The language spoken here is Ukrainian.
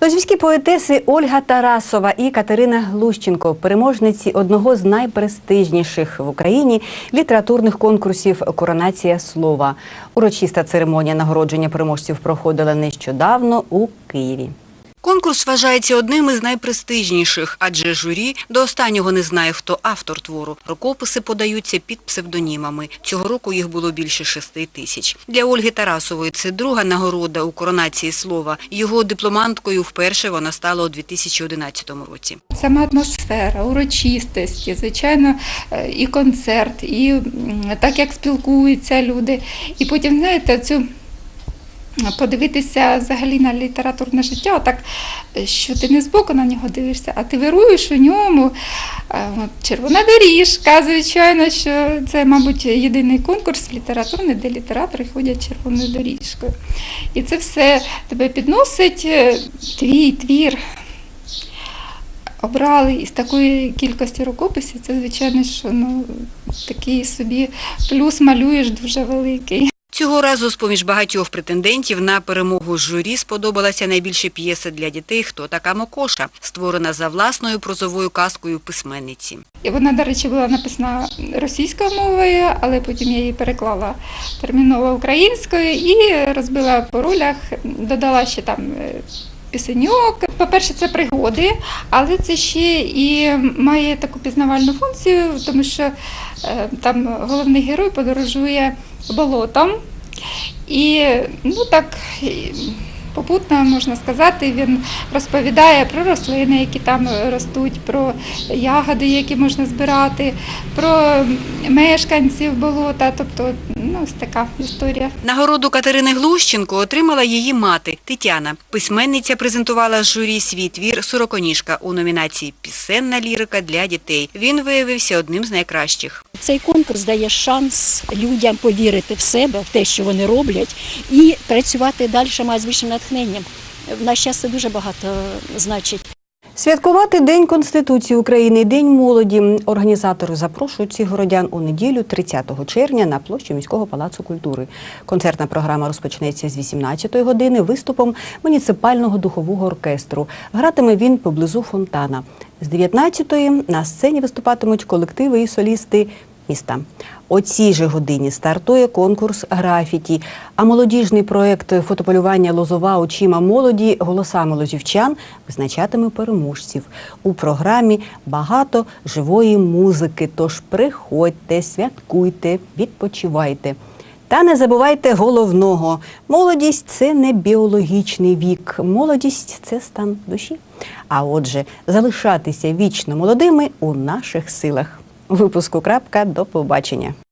Лозівські поетеси Ольга Тарасова і Катерина Глущенко, переможниці одного з найпрестижніших в Україні літературних конкурсів Коронація слова. Урочиста церемонія нагородження переможців проходила нещодавно у Києві. Конкурс вважається одним із найпрестижніших, адже журі до останнього не знає, хто автор твору. Рукописи подаються під псевдонімами. Цього року їх було більше шести тисяч. Для Ольги Тарасової це друга нагорода у коронації слова. Його дипломанткою вперше вона стала у 2011 році. Сама атмосфера, урочистості, звичайно, е, і концерт, і так як спілкуються люди. І потім, знаєте, цю подивитися взагалі на літературне життя, отак, е, що ти не збоку на нього дивишся, а ти вируєш у ньому. Е, Червона доріжка, звичайно, що це, мабуть, єдиний конкурс літературний, де літератори ходять червоною доріжкою. І це все тебе підносить, е, твій твір обрали із такої кількості рукописів, це звичайно, що ну такий собі плюс малюєш дуже великий. Цього разу з-поміж багатьох претендентів на перемогу журі сподобалася найбільше п'єса для дітей «Хто така Мокоша», створена за власною прозовою казкою письменниці. Вона, до речі, була написана російською мовою, але потім я її переклала терміново українською і розбила по ролях, додала ще там. е, Пісеньок. По-перше, це пригоди, але це ще і має таку пізнавальну функцію, тому що е, там головний герой подорожує болотом. І ну так попутно можна сказати, він розповідає про рослини, які там ростуть, про ягоди, які можна збирати, про мешканців болота. Тобто, ну, ось така історія. Нагороду Катерини Глущенко отримала її мати Тетяна. Письменниця презентувала журі свій твір «Сороконіжка» у номінації «Пісенна лірика для дітей». Він виявився одним з найкращих. Цей конкурс дає шанс людям повірити в себе, в те, що вони роблять, і працювати далі має з більшим натхненням. В наш час дуже багато значить. Святкувати День Конституції України, День молоді. Організатори запрошують всіх городян у неділю, 30 червня, на площу міського палацу культури. Концертна програма розпочнеться з 18 години виступом муніципального духового оркестру. Гратиме він поблизу фонтана. З 19-ї на сцені виступатимуть колективи і солісти міста. О цій же годині стартує конкурс графіті, а молодіжний проект фотополювання Лозова очима молоді голосами лозівчан визначатиме переможців. У програмі багато живої музики. Тож приходьте, святкуйте, відпочивайте. Та не забувайте головного: молодість це не біологічний вік, молодість це стан душі. А отже, залишатися вічно молодими у наших силах. Випуску крапка до побачення.